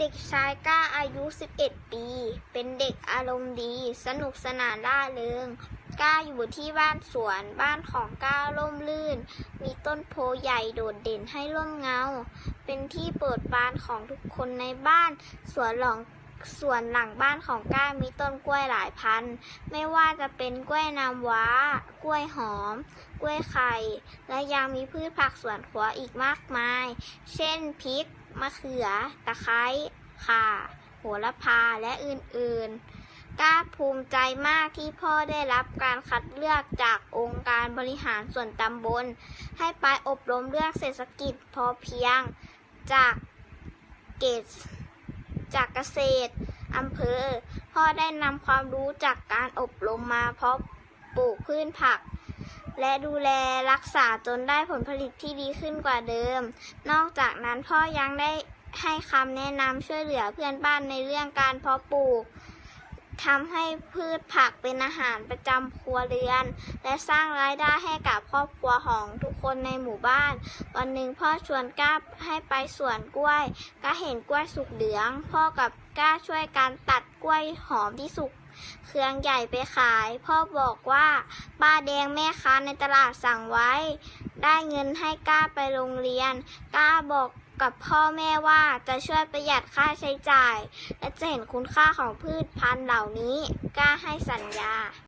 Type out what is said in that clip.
เด็กชายก้าอายุ 11 ปี เป็นเด็กอารมณ์ดี สนุกสนานร่าเริง ก้าอยู่ที่บ้านสวน บ้านของก้าร่มรื่น มีต้นโพใหญ่โดดเด่นให้ร่มเงา เป็นที่โปรดปรานของทุกคนในบ้าน สวนหลองส่วนหลังบ้านของก้ามีต้นกล้วยหลายพันธุ์ ไม่ว่าจะเป็นกล้วยน้ำว้า กล้วยหอม กล้วยไข่ และยังมีพืชผักสวนครัวอีกมากมาย เช่นพริก มะเขือ ตะไคร้ข่าโหระพาและอื่นๆ ก้าภูมิใจมากที่พ่อได้รับการคัดเลือกจากองค์การบริหารส่วนตำบล ให้ไปอบรมเรื่องเศรษฐกิจพอเพียง จากเกษจากเกษตรอำเภอ พ่อได้นำความรู้จากการอบรมมาเพาะปลูกพืชผัก และดูแลรักษาจนได้ผลผลิตที่ดีขึ้นกว่าเดิม นอกจากนั้นพ่อยังได้ให้คำแนะนำช่วยเหลือเพื่อนบ้านในเรื่องการเพาะปลูก ทำให้พืชผักเป็นอาหารประจำครัวเรือน และสร้างรายได้ให้กับครอบครัวของทุกคนในหมู่บ้าน วันหนึ่งพ่อชวนก้าให้ไปสวนกล้วยก้าเห็นกล้วยสุกเหลือง พ่อกับก้าช่วยการตัดกล้วยหอมที่สุกเครื่องใหญ่ไปขาย พ่อบอกว่าป้าแดงแม่ค้าในตลาดสั่งไว้ ได้เงินให้ก้าไปโรงเรียน ก้าบอก กับพ่อแม่ว่าจะช่วยประหยัดค่าใช้จ่าย และจะเห็นคุณค่าของพืชพันธุ์เหล่านี้ กล้าให้สัญญา